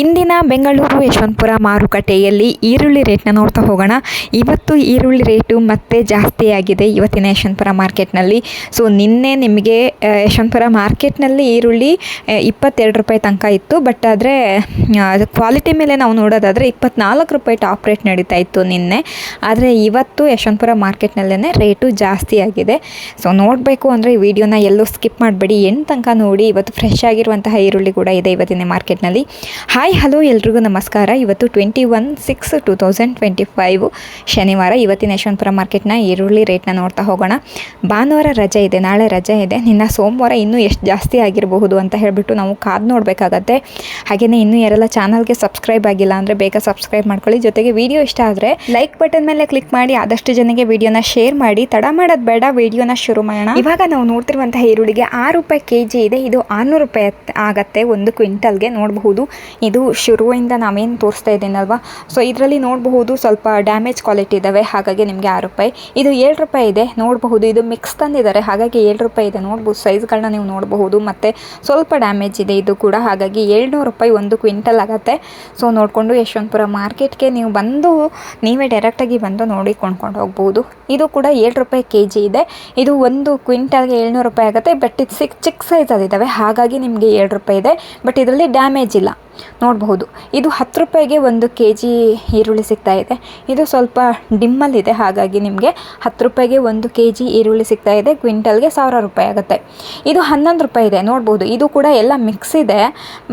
ಇಂದಿನ ಬೆಂಗಳೂರು ಯಶವಂತಪುರ ಮಾರುಕಟ್ಟೆಯಲ್ಲಿ ಈರುಳ್ಳಿ ರೇಟ್ನ ನೋಡ್ತಾ ಹೋಗೋಣ. ಇವತ್ತು ಈರುಳ್ಳಿ ರೇಟು ಮತ್ತೆ ಜಾಸ್ತಿ ಆಗಿದೆ ಇವತ್ತಿನ ಯಶವಂತಪುರ ಮಾರ್ಕೆಟ್ನಲ್ಲಿ. ಸೊ ನಿನ್ನೆ ನಿಮಗೆ ಯಶವಂತಪುರ ಮಾರ್ಕೆಟ್ನಲ್ಲಿ ಈರುಳ್ಳಿ ಇಪ್ಪತ್ತೆರಡು ರೂಪಾಯಿ ತನಕ ಇತ್ತು. ಬಟ್ ಆದರೆ ಕ್ವಾಲಿಟಿ ಮೇಲೆ ನಾವು ನೋಡೋದಾದರೆ ಇಪ್ಪತ್ನಾಲ್ಕು ರೂಪಾಯಿ ಟಾಪ್ ರೇಟ್ ನಡೀತಾ ಇತ್ತು ನಿನ್ನೆ. ಆದರೆ ಇವತ್ತು ಯಶವಂತಪುರ ಮಾರ್ಕೆಟ್ನಲ್ಲೇ ರೇಟು ಜಾಸ್ತಿ ಆಗಿದೆ. ಸೊ ನೋಡಬೇಕು ಅಂದರೆ ಈ ವಿಡಿಯೋನ ಎಲ್ಲೂ ಸ್ಕಿಪ್ ಮಾಡಬೇಡಿ. ಎಂಟು ತನಕ ನೋಡಿ. ಇವತ್ತು ಫ್ರೆಶ್ ಆಗಿರುವಂತಹ ಈರುಳ್ಳಿ ಕೂಡ ಇದೆ ಇವತ್ತಿನ ಮಾರ್ಕೆಟ್ನಲ್ಲಿ. ಹಾಯ್ ಹಲೋ ಎಲ್ರಿಗೂ ನಮಸ್ಕಾರ. ಇವತ್ತು twenty one six two thousand twenty five ಶನಿವಾರ. ಇವತ್ತಿನ ಯಶವಂತಪುರ ಮಾರ್ಕೆಟ್ನ ಈರುಳ್ಳಿ ರೇಟ್ನ ನೋಡ್ತಾ ಹೋಗೋಣ. ಭಾನುವಾರ ರಜೆ ಇದೆ, ನಾಳೆ ರಜೆ ಇದೆ. ನಿನ್ನ ಸೋಮವಾರ ಇನ್ನೂ ಎಷ್ಟು ಜಾಸ್ತಿ ಆಗಿರಬಹುದು ಅಂತ ಹೇಳಿಬಿಟ್ಟು ನಾವು ಕಾದು ನೋಡಬೇಕಾಗತ್ತೆ. ಹಾಗೆಯೇ ಇನ್ನೂ ಯಾರೆಲ್ಲ ಚಾನಲ್ಗೆ ಸಬ್ಸ್ಕ್ರೈಬ್ ಆಗಿಲ್ಲ ಅಂದರೆ ಬೇಗ ಸಬ್ಸ್ಕ್ರೈಬ್ ಮಾಡ್ಕೊಳ್ಳಿ. ಜೊತೆಗೆ ವಿಡಿಯೋ ಇಷ್ಟ ಆದರೆ ಲೈಕ್ ಬಟನ್ ಮೇಲೆ ಕ್ಲಿಕ್ ಮಾಡಿ, ಆದಷ್ಟು ಜನಕ್ಕೆ ವಿಡಿಯೋನ ಶೇರ್ ಮಾಡಿ. ತಡ ಮಾಡೋದು ಬೇಡ ವಿಡಿಯೋನ ಶುರು ಮಾಡೋಣ. ಇವಾಗ ನಾವು ನೋಡ್ತಿರುವಂತಹ ಈರುಳ್ಳಿಗೆ ಆರು ರೂಪಾಯಿ ಕೆ ಇದೆ. ಇದು ಆರುನೂರು ರೂಪಾಯಿ ಆಗತ್ತೆ ಒಂದು ಕ್ವಿಂಟಲ್ಗೆ. ನೋಡಬಹುದು. ಇದು ಶುರುವಿಂದ ನಾವೇನು ತೋರಿಸ್ತಾ ಇದ್ದೀನಲ್ವಾ? ಸೊ ಇದರಲ್ಲಿ ನೋಡಬಹುದು ಸ್ವಲ್ಪ ಡ್ಯಾಮೇಜ್ ಕ್ವಾಲಿಟಿ ಇದ್ದಾವೆ ಹಾಗಾಗಿ ನಿಮಗೆ ಆರು ರೂಪಾಯಿ. ಇದು ಏಳು ರೂಪಾಯಿ ಇದೆ, ನೋಡಬಹುದು. ಇದು ಮಿಕ್ಸ್ ತಂದಿದ್ದಾರೆ, ಹಾಗಾಗಿ ಏಳು ರೂಪಾಯಿ ಇದೆ. ನೋಡ್ಬೋದು ಸೈಜ್ಗಳನ್ನ ನೀವು ನೋಡಬಹುದು, ಮತ್ತು ಸ್ವಲ್ಪ ಡ್ಯಾಮೇಜ್ ಇದೆ ಇದು ಕೂಡ, ಹಾಗಾಗಿ ಏಳ್ನೂರು ರೂಪಾಯಿ ಒಂದು ಕ್ವಿಂಟಲ್ ಆಗುತ್ತೆ. ಸೊ ನೋಡಿಕೊಂಡು ಯಶವಂತಪುರ ಮಾರ್ಕೆಟ್ಗೆ ನೀವು ಬಂದು, ನೀವೇ ಡೈರೆಕ್ಟಾಗಿ ಬಂದು ನೋಡಿ ಕೊಂಡ್ಕೊಂಡು ಹೋಗ್ಬೋದು ಇದು ಕೂಡ ಏಳು ರೂಪಾಯಿ ಕೆ ಜಿ ಇದೆ. ಇದು ಒಂದು ಕ್ವಿಂಟಲ್ಗೆ ಏಳ್ನೂರು ರೂಪಾಯಿ ಆಗುತ್ತೆ. ಬಟ್ ಇದು ಸಿಕ್ ಚಿಕ್ಕ ಸೈಜಲ್ಲಿದ್ದಾವೆ ಹಾಗಾಗಿ ನಿಮಗೆ ಏಳು ರೂಪಾಯಿ ಇದೆ. ಬಟ್ ಇದರಲ್ಲಿ ಡ್ಯಾಮೇಜ್ ಇಲ್ಲ. ನೋಡಬಹುದು. ಇದು ಹತ್ತು ರೂಪಾಯಿಗೆ ಒಂದು ಕೆ ಜಿ ಈರುಳ್ಳಿ ಸಿಗ್ತಾ ಇದೆ. ಇದು ಸ್ವಲ್ಪ ಡಿಮ್ಮಲ್ಲಿದೆ, ಹಾಗಾಗಿ ನಿಮಗೆ ಹತ್ತು ರೂಪಾಯಿಗೆ ಒಂದು ಕೆ ಜಿ ಈರುಳ್ಳಿ ಸಿಗ್ತಾ ಇದೆ. ಕ್ವಿಂಟಲ್ಗೆ ಸಾವಿರ ರೂಪಾಯಿ ಆಗುತ್ತೆ. ಇದು ಹನ್ನೊಂದು ರೂಪಾಯಿ ಇದೆ. ನೋಡ್ಬೋದು ಇದು ಕೂಡ ಎಲ್ಲ ಮಿಕ್ಸ್ ಇದೆ,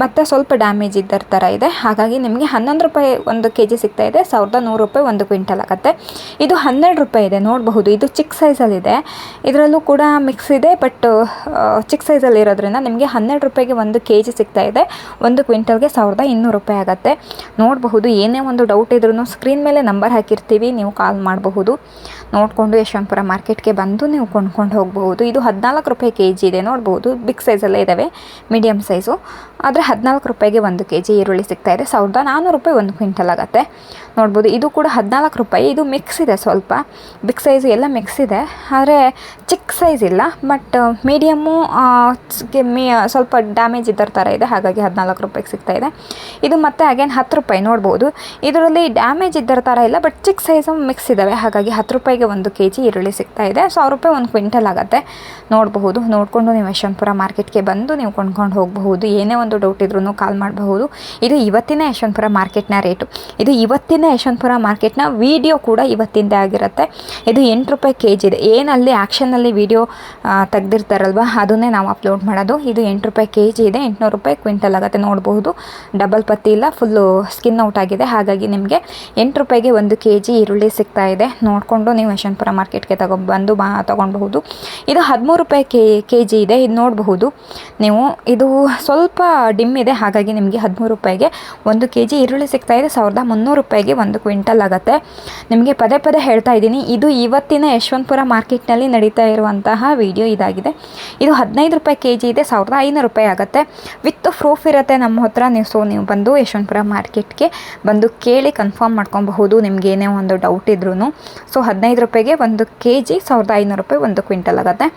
ಮತ್ತು ಸ್ವಲ್ಪ ಡ್ಯಾಮೇಜ್ ಇದ್ದರ ಥರ ಇದೆ. ಹಾಗಾಗಿ ನಿಮಗೆ ಹನ್ನೊಂದು ರೂಪಾಯಿ ಒಂದು ಕೆ ಜಿ ಸಿಗ್ತಾ ಇದೆ. ಸಾವಿರದ ನೂರು ರೂಪಾಯಿ ಒಂದು ಕ್ವಿಂಟಲ್ ಆಗುತ್ತೆ. ಇದು ಹನ್ನೆರಡು ರೂಪಾಯಿ ಇದೆ. ನೋಡಬಹುದು, ಇದು ಚಿಕ್ಕ ಸೈಜಲ್ಲಿದೆ ಇದರಲ್ಲೂ ಕೂಡ ಮಿಕ್ಸ್ ಇದೆ, ಬಟ್ ಚಿಕ್ಕ ಸೈಜಲ್ಲಿ ಇರೋದ್ರಿಂದ ನಿಮಗೆ ಹನ್ನೆರಡು ರೂಪಾಯಿಗೆ ಒಂದು ಕೆ ಜಿ ಸಿಗ್ತಾ ಇದೆ. ಒಂದು ಕ್ವಿಂಟಲ್ಗೆ ಸಾವಿರದ ಇನ್ನೂರು ರೂಪಾಯಿ ಆಗುತ್ತೆ. ನೋಡಬಹುದು, ಏನೇ ಒಂದು ಡೌಟ್ ಇದ್ರೂ ಸ್ಕ್ರೀನ್ ಮೇಲೆ ನಂಬರ್ ಹಾಕಿರ್ತೀವಿ, ನೀವು ಕಾಲ್ ಮಾಡಬಹುದು. ನೋಡಿಕೊಂಡು ಯಶವಂತಪುರ ಮಾರ್ಕೆಟ್ಗೆ ಬಂದು ನೀವು ಕೊಂಡ್ಕೊಂಡು ಹೋಗಬಹುದು ಇದು ಹದಿನಾಲ್ಕು ರೂಪಾಯಿ ಕೆ ಜಿ ಇದೆ, ನೋಡ್ಬೋದು. ಬಿಗ್ ಸೈಜಲ್ಲೇ ಇದ್ದಾವೆ ಮೀಡಿಯಮ್ ಸೈಜು ಆದರೆ ಹದಿನಾಲ್ಕು ರೂಪಾಯಿಗೆ ಒಂದು ಕೆ ಜಿ ಈರುಳ್ಳಿ ಸಿಗ್ತಾ ಇದೆ. ಸಾವಿರದ ನಾನ್ನೂರು ರೂಪಾಯಿ ಒಂದು ಕ್ವಿಂಟಲ್ ಆಗುತ್ತೆ. ನೋಡ್ಬೋದು, ಇದು ಕೂಡ ಹದಿನಾಲ್ಕು ರೂಪಾಯಿ. ಇದು ಮಿಕ್ಸ್ ಇದೆ ಸ್ವಲ್ಪ. ಬಿಗ್ ಸೈಜು ಎಲ್ಲ ಮಿಕ್ಸ್ ಇದೆ. ಆದರೆ ಚಿಕ್ಕ ಸೈಜ್ ಇಲ್ಲ ಬಟ್ ಮೀಡಿಯಮ್ಮು ಮೀ ಸ್ವಲ್ಪ ಡ್ಯಾಮೇಜ್ ಇದ್ದರ ಥರ ಇದೆ. ಹಾಗಾಗಿ ಹದಿನಾಲ್ಕು ರೂಪಾಯಿಗೆ ಸಿಗ್ತಾ ಇದೆ. ಇದು ಮತ್ತೆ ಅಗೇನ್ ಹತ್ತು ರೂಪಾಯಿ, ನೋಡ್ಬೋದು. ಇದರಲ್ಲಿ ಡ್ಯಾಮೇಜ್ ಇದ್ದರ ಥರ ಇಲ್ಲ ಬಟ್ ಚಿಕ್ಕ ಸೈಜು ಮಿಕ್ಸ್ ಇದ್ದಾವೆ ಹಾಗಾಗಿ ಹತ್ತು ರೂಪಾಯಿಗೆ ಒಂದು ಕೆ ಜಿ ಈರುಳ್ಳಿ ಸಿಗ್ತಾ ಇದೆ. ಸಾವಿರ ರೂಪಾಯಿ ಒಂದು ಕ್ವಿಂಟಲ್ ಆಗುತ್ತೆ. ನೋಡಬಹುದು. ನೋಡಿಕೊಂಡು ನೀವು ಯಶವಂತಪುರ ಮಾರ್ಕೆಟ್ಗೆ ಬಂದು ನೀವು ಕೊಂಡ್ಕೊಂಡು ಹೋಗಬಹುದು. ಏನೇ ಒಂದು ಡೌಟ್ ಇದ್ರೂ ಕಾಲ್ ಮಾಡಬಹುದು. ಇದು ಇವತ್ತಿನ ಯಶವಂತಪುರ ಮಾರ್ಕೆಟ್ನ ರೇಟು. ಇದು ಇವತ್ತಿನ ಯಶವಂತಪುರ ಮಾರ್ಕೆಟ್ನ ವಿಡಿಯೋ ಕೂಡ ಇವತ್ತಿಂದ ಆಗಿರುತ್ತೆ. ಇದು ಎಂಟು ರೂಪಾಯಿ ಕೆ ಜಿ ಇದೆ. ಏನಲ್ಲಿ ಆ್ಯಕ್ಷನಲ್ಲಿ ವಿಡಿಯೋ ತೆಗ್ದಿರ್ತಾರಲ್ವ, ಅದನ್ನೇ ನಾವು ಅಪ್ಲೋಡ್ ಮಾಡೋದು. ಇದು ಎಂಟು ರೂಪಾಯಿ ಕೆ ಜಿ ಇದೆ. ಎಂಟುನೂರು ರೂಪಾಯಿ ಕ್ವಿಂಟಲ್ ಆಗುತ್ತೆ. ನೋಡಬಹುದು. ಡಬಲ್ ಪತ್ತಿ ಇಲ್ಲ. ಫುಲ್ಲು ಸ್ಕಿನ್ ಔಟ್ ಆಗಿದೆ. ಹಾಗಾಗಿ ನಿಮಗೆ ಎಂಟು ರೂಪಾಯಿಗೆ ಒಂದು ಕೆ ಜಿ ಈರುಳ್ಳಿ ಸಿಗ್ತಾ ಇದೆ. ನೋಡಿಕೊಂಡು ಯಶವಂತಪುರ ಮಾರ್ಕೆಟ್ಗೆ ತಗೊಬಂದು ಬಾ ತೊಗೊಳ್ಬಹುದು ಇದು ಹದಿಮೂರು ರೂಪಾಯಿ ಕೆ ಕೆ ಜಿ ಇದೆ, ಇದು ನೋಡಬಹುದು. ನೀವು ಇದು ಸ್ವಲ್ಪ ಡಿಮ್ ಇದೆ, ಹಾಗಾಗಿ ನಿಮಗೆ ಹದಿಮೂರು ರೂಪಾಯಿಗೆ ಒಂದು ಕೆ ಜಿ ಈರುಳ್ಳಿ ಸಿಗ್ತಾ ಇದೆ, ಸಾವಿರದ ಮುನ್ನೂರು ರೂಪಾಯಿಗೆ ಒಂದು ಕ್ವಿಂಟಲ್ ಆಗುತ್ತೆ. ನಿಮಗೆ ಪದೇ ಪದೇ ಹೇಳ್ತಾ ಇದ್ದೀನಿ, ಇದು ಇವತ್ತಿನ ಯಶವಂತಪುರ ಮಾರ್ಕೆಟ್ನಲ್ಲಿ ನಡೀತಾ ಇರುವಂತಹ ವಿಡಿಯೋ ಇದಾಗಿದೆ. ಇದು ಹದಿನೈದು ರೂಪಾಯಿ ಕೆ ಜಿ ಇದೆ, ಸಾವಿರದ ಐನೂರು ರೂಪಾಯಿ ಆಗುತ್ತೆ. ವಿತ್ ಪ್ರೂಫ್ ಇರುತ್ತೆ ನಮ್ಮ ಹತ್ರ, ನೀವು ಸೊ ನೀವು ಬಂದು ಯಶವಂತಪುರ ಮಾರ್ಕೆಟ್ಗೆ ಬಂದು ಕೇಳಿ ಕನ್ಫರ್ಮ್ ಮಾಡ್ಕೊಬಹುದು ನಿಮ್ಗೆ ಏನೇ ಒಂದು ಡೌಟ್ ಇದ್ರೂ ಸೊ ಹದಿನೈದು ರೂಪಾಯಿಗೆ ಒಂದು ಕೆ ಜಿ ಸಾವಿರದ ಐನೂರು ರೂಪಾಯಿ ಒಂದು ಕ್ವಿಂಟಲ್ ಆಗುತ್ತೆ.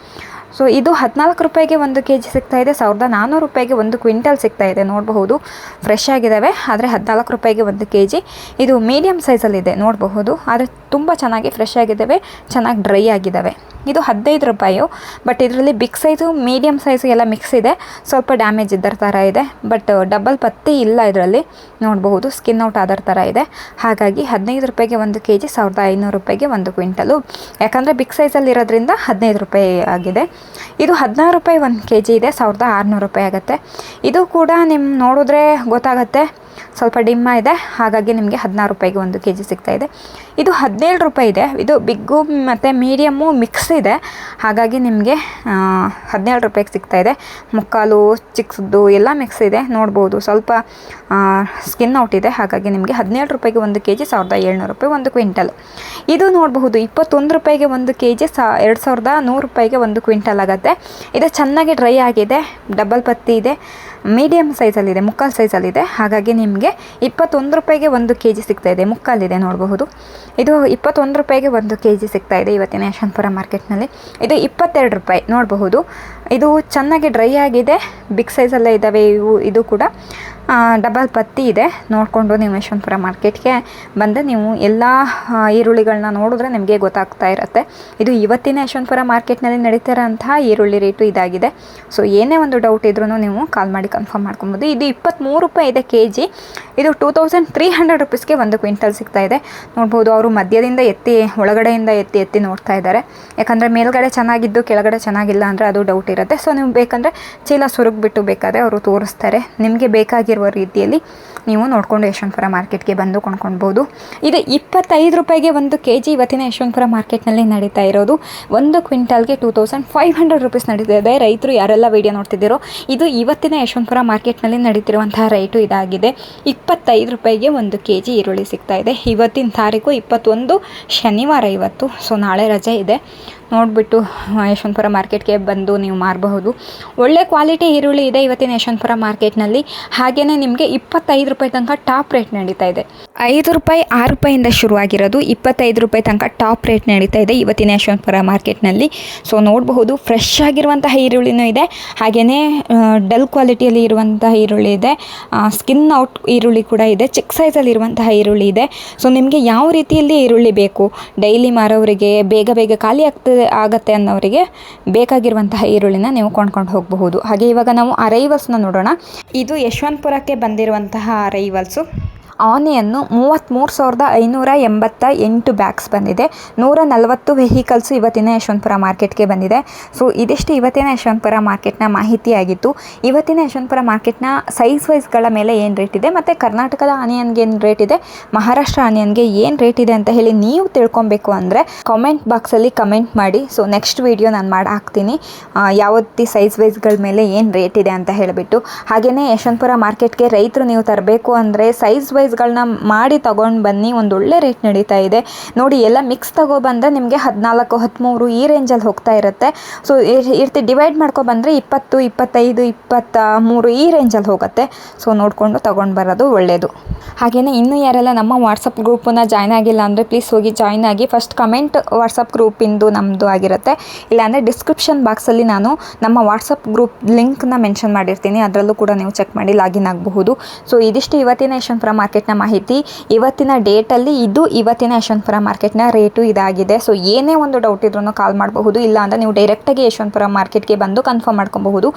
ಸೊ ಇದು ಹದಿನಾಲ್ಕು ರೂಪಾಯಿಗೆ ಒಂದು ಕೆ ಜಿ ಸಿಗ್ತಾ ಇದೆ. ಸಾವಿರದ ನಾನ್ನೂರು ರೂಪಾಯಿಗೆ ಒಂದು ಕ್ವಿಂಟಲ್ ಸಿಗ್ತಾ ಇದೆ. ನೋಡಬಹುದು. ಫ್ರೆಶ್ ಆಗಿದ್ದಾವೆ ಆದರೆ ಹದಿನಾಲ್ಕು ರೂಪಾಯಿಗೆ ಒಂದು ಕೆ ಜಿ ಇದು ಮೀಡಿಯಮ್ ಸೈಜಲ್ಲಿದೆ ನೋಡಬಹುದು. ಆದರೆ ತುಂಬ ಚೆನ್ನಾಗಿ ಫ್ರೆಶ್ ಆಗಿದ್ದಾವೆ ಚೆನ್ನಾಗಿ ಡ್ರೈ ಆಗಿದ್ದಾವೆ ಇದು ಹದಿನೈದು ರೂಪಾಯಿಯು ಬಟ್ ಇದರಲ್ಲಿ ಬಿಗ್ ಸೈಜು ಮೀಡಿಯಮ್ ಸೈಜು ಎಲ್ಲ ಮಿಕ್ಸ್ ಇದೆ. ಸ್ವಲ್ಪ ಡ್ಯಾಮೇಜ್ ಇದ್ದರ ಥರ ಇದೆ. ಬಟ್ ಡಬಲ್ ಪತ್ತಿ ಇಲ್ಲ ಇದರಲ್ಲಿ. ನೋಡಬಹುದು. ಸ್ಕಿನ್ ಔಟ್ ಆದರ ಥರ ಇದೆ. ಹಾಗಾಗಿ ಹದಿನೈದು ರೂಪಾಯಿಗೆ ಒಂದು ಕೆ ಜಿ ಸಾವಿರದ ಐನೂರು ರೂಪಾಯಿಗೆ ಒಂದು ಕ್ವಿಂಟಲು. ಯಾಕಂದರೆ ಬಿಗ್ ಸೈಜಲ್ಲಿ ಇರೋದ್ರಿಂದ ಹದಿನೈದು ರೂಪಾಯಿ ಆಗಿದೆ. ಇದು ಹದಿನಾರು ರೂಪಾಯಿ ಒಂದು ಕೆ ಜಿ ಇದೆ, ಸಾವಿರದ ಆರುನೂರು ರೂಪಾಯಿ ಆಗುತ್ತೆ. ಇದು ಕೂಡ ನಿಮ್ಮ ನೋಡಿದ್ರೆ ಗೊತ್ತಾಗುತ್ತೆ. ಸ್ವಲ್ಪ ಡಿಮ್ಮ ಇದೆ. ಹಾಗಾಗಿ ನಿಮಗೆ ಹದಿನಾರು ರೂಪಾಯಿಗೆ ಒಂದು ಕೆ ಜಿ ಸಿಗ್ತಾ ಇದೆ. ಇದು ಹದಿನೇಳು ರೂಪಾಯಿ ಇದೆ. ಇದು ಬಿಗ್ಗು ಮತ್ತು ಮೀಡಿಯಮ್ಮು ಮಿಕ್ಸ್ ಇದೆ. ಹಾಗಾಗಿ ನಿಮಗೆ ಹದಿನೇಳು ರೂಪಾಯಿಗೆ ಸಿಗ್ತಾಯಿದೆ ಮುಕ್ಕಾಲು, ಚಿಕ್ಸದ್ದು ಎಲ್ಲ ಮಿಕ್ಸ್ ಇದೆ. ನೋಡ್ಬೋದು. ಸ್ವಲ್ಪ ಸ್ಕಿನ್ ಔಟ್ ಇದೆ. ಹಾಗಾಗಿ ನಿಮಗೆ ಹದಿನೇಳು ರೂಪಾಯಿಗೆ ಒಂದು ಕೆ ಜಿ ಸಾವಿರದ ಏಳ್ನೂರು ರೂಪಾಯಿ ಒಂದು ಕ್ವಿಂಟಲ್. ಇದು ನೋಡಬಹುದು, ಇಪ್ಪತ್ತೊಂದು ರೂಪಾಯಿಗೆ ಒಂದು ಕೆ ಜಿ ಸಾ, ಎರಡು ಸಾವಿರದ ನೂರು ರೂಪಾಯಿಗೆ ಒಂದು ಕ್ವಿಂಟಲ್ ಆಗುತ್ತೆ. ಇದು ಚೆನ್ನಾಗಿ ಡ್ರೈ ಆಗಿದೆ. ಡಬಲ್ ಪತ್ತಿ ಇದೆ. ಮೀಡಿಯಮ್ ಸೈಜಲ್ಲಿದೆ, ಮುಕ್ಕಾಲು ಸೈಜಲ್ಲಿದೆ. ಹಾಗಾಗಿ ನಿಮಗೆ ಇಪ್ಪತ್ತೊಂದು ರೂಪಾಯಿಗೆ ಒಂದು ಕೆ ಜಿ ಸಿಗ್ತಾ ಇದೆ. ಮುಕ್ಕಾಲಿದೆ ನೋಡಬಹುದು. ಇದು ಇಪ್ಪತ್ತೊಂದು ರೂಪಾಯಿಗೆ ಒಂದು ಕೆ ಜಿ ಸಿಗ್ತಾ ಇದೆ ಇವತ್ತಿನ ಯಶವಂತಪುರ ಮಾರ್ಕೆಟ್ನಲ್ಲಿ. ಇದು ಇಪ್ಪತ್ತೆರಡು ರೂಪಾಯಿ ನೋಡಬಹುದು. ಇದು ಚೆನ್ನಾಗಿ ಡ್ರೈ ಆಗಿದೆ. ಬಿಗ್ ಸೈಜಲ್ಲೇ ಇದ್ದಾವೆ ಇವು, ಇದು ಕೂಡ. ಡಬಲ್ ಪತ್ತಿ ಇದೆ. ನೋಡಿಕೊಂಡು ನೀವು ಯಶವಂತಪುರ ಮಾರ್ಕೆಟ್ಗೆ ಬಂದು ನೀವು ಎಲ್ಲ ಈರುಳ್ಳಿಗಳನ್ನ ನೋಡಿದ್ರೆ ನಿಮಗೆ ಗೊತ್ತಾಗ್ತಾ ಇರುತ್ತೆ. ಇದು ಇವತ್ತಿನ ಯಶವಂತಪುರ ಮಾರ್ಕೆಟ್ನಲ್ಲಿ ನಡೀತಿರೋಂತಹ ಈರುಳ್ಳಿ ರೇಟು ಇದಾಗಿದೆ. ಸೊ ಏನೇ ಒಂದು ಡೌಟ್ ಇದ್ರೂ ನೀವು ಕಾಲ್ ಮಾಡಿ ಕನ್ಫರ್ಮ್ ಮಾಡ್ಕೊಬೋದು. ಇದು ಇಪ್ಪತ್ತ್ಮೂರು ರೂಪಾಯಿ ಇದೆ ಕೆ ಜಿ ಇದು ಟೂ ತೌಸಂಡ್ ತ್ರೀ ಹಂಡ್ರೆಡ್ ರುಪೀಸ್ಗೆ ಒಂದು ಕ್ವಿಂಟಲ್ ಸಿಗ್ತಾ ಇದೆ. ನೋಡ್ಬೋದು ಅವರು ಮಧ್ಯದಿಂದ ಎತ್ತಿ, ಒಳಗಡೆಯಿಂದ ಎತ್ತಿ ಎತ್ತಿ ನೋಡ್ತಾ ಇದ್ದಾರೆ. ಯಾಕಂದರೆ ಮೇಲ್ಗಡೆ ಚೆನ್ನಾಗಿದ್ದು, ಕೆಳಗಡೆ ಚೆನ್ನಾಗಿಲ್ಲ ಅಂದರೆ ಅದು ಡೌಟ್ ಇರುತ್ತೆ. ಸೊ ನೀವು ಬೇಕಂದರೆ ಚೀಲ ಸುರುಗ್ಬಿಟ್ಟು ಬೇಕಾದರೆ ಅವರು ತೋರಿಸ್ತಾರೆ. ನಿಮಗೆ ಬೇಕಾಗಿರುವ ರೀತಿಯಲ್ಲಿ ನೀವು ನೋಡಿಕೊಂಡು ಯಶವಂತಪುರ ಮಾರ್ಕೆಟ್ಗೆ ಬಂದು ಕೊಂಡ್ಕೊಳ್ಬೋದು. ಇದು ಇಪ್ಪತ್ತೈದು ರೂಪಾಯಿಗೆ ಒಂದು ಕೆ ಜಿ ಇವತ್ತಿನ ಯಶವಂತಪುರ ಮಾರ್ಕೆಟ್ನಲ್ಲಿ ನಡೀತಾ ಇರೋದು. ಒಂದು ಕ್ವಿಂಟಲ್ಗೆ two thousand five hundred rupees ನಡೀತಾ ಇದೆ. ರೈತರು ಯಾರೆಲ್ಲ ವಿಡಿಯೋ ನೋಡ್ತಿದ್ದೀರೋ, ಇದು ಇವತ್ತಿನ ಯಶವಂತಪುರ ಮಾರ್ಕೆಟ್ನಲ್ಲಿ ನಡೀತಿರುವಂತಹ ರೈಟು ಇದಾಗಿದೆ. ಇಪ್ಪತ್ತೈದು ರೂಪಾಯಿಗೆ ಒಂದು ಕೆ ಜಿ ಈರುಳ್ಳಿ ಸಿಗ್ತಾ ಇದೆ. ಇವತ್ತಿನ ತಾರೀಕು ಇಪ್ಪತ್ತೊಂದು, ಶನಿವಾರ ಇವತ್ತು. ಸೊ, ನಾಳೆ ರಜೆ ಇದೆ. ನೋಡಿಬಿಟ್ಟು ಯಶವಂತಪುರ ಮಾರ್ಕೆಟ್ಗೆ ಬಂದು ನೀವು ಮಾರಬಹುದು. ಒಳ್ಳೆ ಕ್ವಾಲಿಟಿ ಈರುಳ್ಳಿ ಇದೆ ಇವತ್ತಿನ ಯಶವಂತಪುರ ಮಾರ್ಕೆಟ್ನಲ್ಲಿ. ಹಾಗೆಯೇ ನಿಮಗೆ ಇಪ್ಪತ್ತೈದು ರೂಪಾಯಿ ತನಕ ಟಾಪ್ ರೇಟ್ ನಡೀತಾ ಇದೆ. ಐದು ರೂಪಾಯಿ, ಆರು ರೂಪಾಯಿಂದ ಶುರುವಾಗಿರೋದು ಇಪ್ಪತ್ತೈದು ರೂಪಾಯಿ ತನಕ ಟಾಪ್ ರೇಟ್ ನಡೀತಾ ಇದೆ ಇವತ್ತಿನ ಯಶವಂತಪುರ ಮಾರ್ಕೆಟ್ನಲ್ಲಿ. ಸೊ, ನೋಡಬಹುದು, ಫ್ರೆಶ್ ಆಗಿರುವಂತಹ ಈರುಳ್ಳಿನೂ ಇದೆ. ಹಾಗೆಯೇ ಡಲ್ ಕ್ವಾಲಿಟಿಯಲ್ಲಿ ಇರುವಂತಹ ಈರುಳ್ಳಿ ಇದೆ. ಸ್ಕಿನ್ ಔಟ್ ಈರುಳ್ಳಿ ಕೂಡ ಇದೆ. ಚಿಕ್ಕ ಸೈಜಲ್ಲಿ ಇರುವಂತಹ ಈರುಳ್ಳಿ ಇದೆ. ಸೊ, ನಿಮಗೆ ಯಾವ ರೀತಿಯಲ್ಲಿ ಈರುಳ್ಳಿ ಬೇಕು? ಡೈಲಿ ಮಾರೋರಿಗೆ ಬೇಗ ಬೇಗ ಖಾಲಿ ಆಗ್ತದೆ, ಆಗತ್ತೆ ಅನ್ನೋರಿಗೆ ಬೇಕಾಗಿರುವಂತಹ ಈರುಳ್ಳಿನ ನೀವು ಕೊಂಡ್ಕೊಂಡು ಹೋಗಬಹುದು. ಹಾಗೆ ಇವಾಗ ನಾವು ಅರೈವಲ್ಸ್ನ ನೋಡೋಣ. ಇದು ಯಶವಂತಪುರಕ್ಕೆ ಬಂದಿರುವಂತಹ ಅರೈವಲ್ಸು ಆನಿಯನ್ನು ಮೂವತ್ತ್ಮೂರು ಸಾವಿರದ ಐನೂರ ಎಂಬತ್ತ ಎಂಟು ಬ್ಯಾಗ್ಸ್ ಬಂದಿದೆ. ನೂರ ನಲವತ್ತು ವೆಹಿಕಲ್ಸು ಇವತ್ತಿನ ಯಶವಂತಪುರ ಮಾರ್ಕೆಟ್ಗೆ ಬಂದಿದೆ. ಸೊ ಇದಿಷ್ಟು ಇವತ್ತಿನ ಯಶವಂತಪುರ ಮಾರ್ಕೆಟ್ನ ಮಾಹಿತಿಯಾಗಿತ್ತು. ಇವತ್ತಿನ ಯಶವಂತಪುರ ಮಾರ್ಕೆಟ್ನ ಸೈಜ್ ವೈಸ್ಗಳ ಮೇಲೆ ಏನು ರೇಟ್ ಇದೆ ಮತ್ತು ಕರ್ನಾಟಕದ ಆನಿಯನ್ಗೆ ಏನು ರೇಟ್ ಇದೆ, ಮಹಾರಾಷ್ಟ್ರ ಆನಿಯನ್ಗೆ ಏನು ರೇಟ್ ಇದೆ ಅಂತ ಹೇಳಿ ನೀವು ತಿಳ್ಕೊಬೇಕು ಅಂದರೆ ಕಾಮೆಂಟ್ ಬಾಕ್ಸಲ್ಲಿ ಕಮೆಂಟ್ ಮಾಡಿ. ಸೊ ನೆಕ್ಸ್ಟ್ ವಿಡಿಯೋ ನಾನು ಮಾಡಿ ಹಾಕ್ತೀನಿ. ಯಾವತ್ತಿ ಸೈಜ್ ವೈಸ್ಗಳ ಮೇಲೆ ಏನು ರೇಟ್ ಇದೆ ಅಂತ ಹೇಳಿಬಿಟ್ಟು. ಹಾಗೆಯೇ ಯಶವಂತಪುರ ಮಾರ್ಕೆಟ್ಗೆ ರೈತರು ನೀವು ತರಬೇಕು ಅಂದರೆ ಸೈಜ್ ವೈಸ್ಗಳನ್ನ ಮಾಡಿ ತಗೊಂಡು ಬನ್ನಿ, ಒಂದು ಒಳ್ಳೆ ರೇಟ್ ನಡೀತಾ ಇದೆ. ನೋಡಿ, ಎಲ್ಲ ಮಿಕ್ಸ್ ತಗೊಬಂದರೆ ನಿಮಗೆ ಹದಿನಾಲ್ಕು, ಹದಿಮೂರು ಈ ರೇಂಜಲ್ಲಿ ಹೋಗ್ತಾ ಇರುತ್ತೆ. ಸೊ ಇರ್ತಿ ರೀತಿ ಡಿವೈಡ್ ಮಾಡ್ಕೊಬಂದರೆ ಇಪ್ಪತ್ತು, ಇಪ್ಪತ್ತೈದು ಇಪ್ಪತ್ತ ಮೂರು ಈ ರೇಂಜಲ್ಲಿ ಹೋಗುತ್ತೆ. ಸೊ ನೋಡಿಕೊಂಡು ತೊಗೊಂಡು ಬರೋದು ಒಳ್ಳೆಯದು ಹಾಗೆಯೇ ಇನ್ನೂ ಯಾರೆಲ್ಲ ನಮ್ಮ ವಾಟ್ಸಪ್ ಗ್ರೂಪನ್ನು ಜಾಯ್ನ್ ಆಗಿಲ್ಲ ಅಂದರೆ ಪ್ಲೀಸ್ ಹೋಗಿ ಜಾಯ್ನ್ ಆಗಿ ಫಸ್ಟ್ ಕಮೆಂಟ್ ವಾಟ್ಸಪ್ ಗ್ರೂಪಿಂದು ನಮ್ಮದು ಆಗಿರುತ್ತೆ. ಇಲ್ಲಾಂದರೆ ಡಿಸ್ಕ್ರಿಪ್ಷನ್ ಬಾಕ್ಸಲ್ಲಿ ನಾನು ನಮ್ಮ ವಾಟ್ಸಪ್ ಗ್ರೂಪ್ ಲಿಂಕ್ನ ಮೆನ್ಷನ್ ಮಾಡಿರ್ತೀನಿ. ಅದರಲ್ಲೂ ಕೂಡ ನೀವು ಚೆಕ್ ಮಾಡಿ ಲಾಗಿನ್ ಆಗಬಹುದು. ಸೊ ಇದಿಷ್ಟು ಇವತ್ತಿನ ಯಶವಂತಪುರ ಮಾರ್ಕೆಟ್ನ ಮಾಹಿತಿ. ಇವತ್ತಿನ ಡೇಟಲ್ಲಿ ಇದು ಇವತ್ತಿನ ಯಶವಂತಪುರ ಮಾರ್ಕೆಟ್ನ ರೇಟು ಇದಾಗಿದೆ. ಸೊ ಏನೇ ಒಂದು ಡೌಟ್ ಇದ್ರೂ ಕಾಲ್ ಮಾಡಬಹುದು. ಇಲ್ಲ ಅಂದರೆ ನೀವು ಡೈರೆಕ್ಟಾಗಿ ಯಶವಂತಪುರ ಮಾರ್ಕೆಟ್ಗೆ ಬಂದು ಕನ್ಫರ್ಮ್ ಮಾಡ್ಕೊಬಹುದು.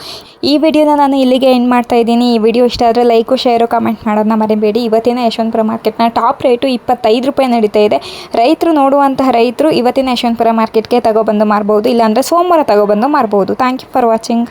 ಈ ವಿಡಿಯೋನ ನಾನು ಇಲ್ಲಿಗೆ ಎಂಡ್ ಮಾಡ್ತಾ ಇದ್ದೀನಿ. ಈ ವಿಡಿಯೋ ಇಷ್ಟ ಆದರೆ ಲೈಕು ಶೇರು ಕಮೆಂಟ್ ಮಾಡೋದನ್ನ ಮರಿಬೇಡಿ. ಇವತ್ತಿನ ಯಶವಂತಪುರ ಮಾರ್ಕೆಟ್ನ ಟಾಪ್ ರೇಟು ಇಪ್ಪತ್ತೈದು ರೂಪಾಯಿ ನಡೀತಾ ಇದೆ. ರೈತರು ನೋಡುವಂತಹ ರೈತರು ಇವತ್ತಿನ ಯಶವಂತಪುರ ಮಾರ್ಕೆಟ್ಗೆ ತಗೊಬಂದು ಮಾರ್ಬೋದು, ಇಲ್ಲಾಂದರೆ ಸೋಮವಾರ ತಗೊಬಂದು ಮಾರ್ಬೋದು. Thank you for watching